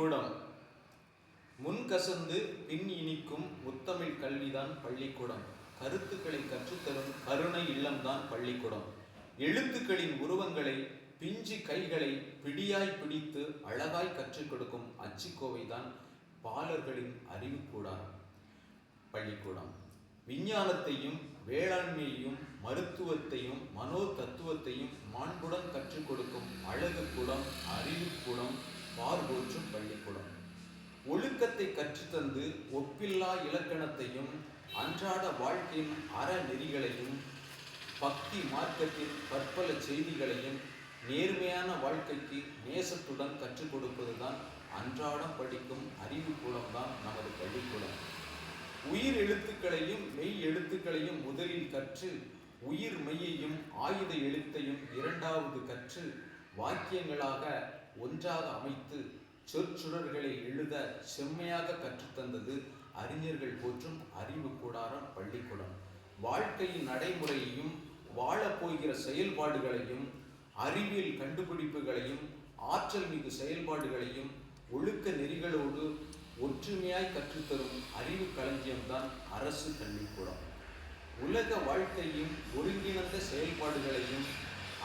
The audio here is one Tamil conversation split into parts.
பள்ளிக்கூடம். முன்கசந்து பின் இனிக்கும் முத்தமிழ் கல்விதான் பள்ளிக்கூடம். கருத்துக்களை கற்றுத்தரும் கருணை இல்லம்தான் பள்ளிக்கூடம். எழுத்துக்களின் உருவங்களை பிஞ்சு கைகளை பிடியாய் பிடித்து அழகாய் கற்றுக் கொடுக்கும் அச்சுக்கோவைதான் பாலர்களின் அறிவுக்கூடாரம். பள்ளிக்கூடம். விஞ்ஞானத்தையும் வேளாண்மையையும் மருத்துவத்தையும் மனோ தத்துவத்தையும் மாண்புடன் கற்றுக் கொடுக்கும் அழகு கூடம் மார்போற்றும் பள்ளிக்கூடம். ஒழுக்கத்தை கற்றுத்தந்து ஒப்பில்லா இலக்கணத்தையும் அன்றாட வாழ்க்கையின் அறநெறிகளையும் பக்தி மார்க்கத்தின் பற்பல செய்திகளையும் நேர்மையான வாழ்க்கைக்கு நேசத்துடன் கற்றுக் கொடுப்பதுதான் அன்றாடம் படிக்கும் அறிவு கூடம்தான் நமது பள்ளிக்கூடம். உயிர் எழுத்துக்களையும் மெய் எழுத்துக்களையும் முதலில் கற்று உயிர் மெய்யையும் ஆயுத எழுத்தையும் இரண்டாவது கற்று வாக்கியங்களாக ஒன்றாக அமைத்து சொற்சுடர்களை எழுத செம்மையாக கற்றுத்தந்தது அறிஞர்கள் போற்றும் அறிவு கூடாரம் பள்ளிக்கூடம். வாழ்க்கையின் நடைமுறையையும் வாழப்போகிற செயல்பாடுகளையும் அறிவியல் கண்டுபிடிப்புகளையும் ஆற்றல் மிகு செயல்பாடுகளையும் ஒழுக்க நெறிகளோடு ஒற்றுமையாய் கற்றுத்தரும் அறிவு களஞ்சியம்தான் அரசு கல்விக்கூடம் உலக வாழ்க்கையும் ஒருங்கிணைந்த செயல்பாடுகளையும்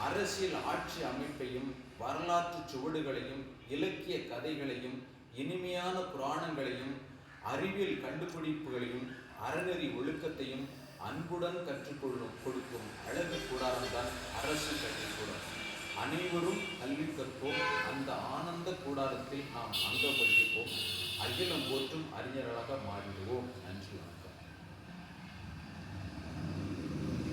அரசியல் ஆட்சி அமைப்பையும் வரலாற்று சுவடுகளையும் இலக்கிய கதைகளையும் இனிமையான புராணங்களையும் அறிவியல் கண்டுபிடிப்புகளையும் அறநெறி ஒழுக்கத்தையும் அன்புடன் கற்றுக்கொள்ளும் கொடுக்கும் அழகு கூடாரம்தான் அரசு கற்றுக்கூடும் அனைவரும் கல்வி கற்போம். அந்த ஆனந்த கூடாரத்தில் நாம் அங்க அகிலம் போற்றும் அறிஞர்களாக மாறிடுவோம். நன்றி.